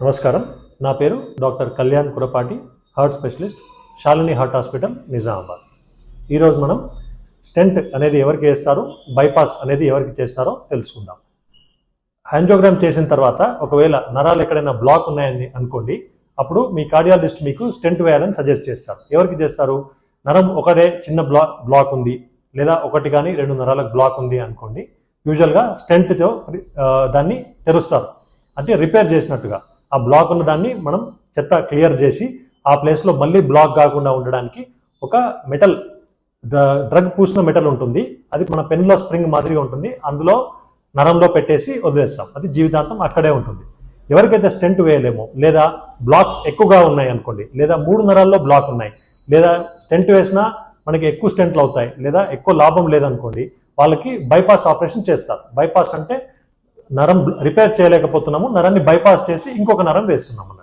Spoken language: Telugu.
నమస్కారం. నా పేరు doctor Kalyan Kurapati heart specialist Shalini heart hospital Nizamabad. ఈరోజు మనం స్టెంట్ అనేది ఎవరికి చేస్తారో బైపాస్ అనేది ఎవరికి చేస్తారో తెలుసుకుందాం. యాంజోగ్రామ్ చేసిన తర్వాత ఒకవేళ నరాలు ఎక్కడైనా బ్లాక్ ఉన్నాయని అనుకోండి అప్పుడు మీ కార్డియాలజిస్ట్ మీకు స్టెంట్ వేయాలని సజెస్ట్ చేస్తారు. ఎవరికి చేస్తారు? నరం ఒకటే చిన్న బ్లా బ్లాక్ ఉంది లేదా ఒకటి కానీ రెండు నరాలకు బ్లాక్ ఉంది అనుకోండి యూజువల్గా స్టెంట్తో దాన్ని తెరుస్తారు. అంటే రిపేర్ చేసినట్టుగా. ఆ బ్లాక్ ఉన్న దాన్ని మనం చెత్త క్లియర్ చేసి ఆ ప్లేస్లో మళ్ళీ బ్లాక్ కాకుండా ఉండడానికి ఒక మెటల్ డ్రగ్ పూసిన మెటల్ ఉంటుంది. అది మన పెన్లో స్ప్రింగ్ మాదిరిగా ఉంటుంది. అందులో నరంలో పెట్టేసి వదిలేస్తాం. అది జీవితాంతం అక్కడే ఉంటుంది. ఎవరికైతే స్టెంట్ వేయలేమో లేదా బ్లాక్స్ ఎక్కువగా ఉన్నాయి అనుకోండి లేదా మూడు నరాల్లో బ్లాక్ ఉన్నాయి లేదా స్టెంట్ వేసినా మనకి ఎక్కువ స్టెంట్లు అవుతాయి లేదా ఎక్కువ లాభం లేదనుకోండి వాళ్ళకి బైపాస్ ఆపరేషన్ చేస్తారు. బైపాస్ అంటే నరం రిపేర్ చేయలేకపోతున్నాము నరాన్ని బైపాస్ చేసి ఇంకొక నరం వేస్తున్నాం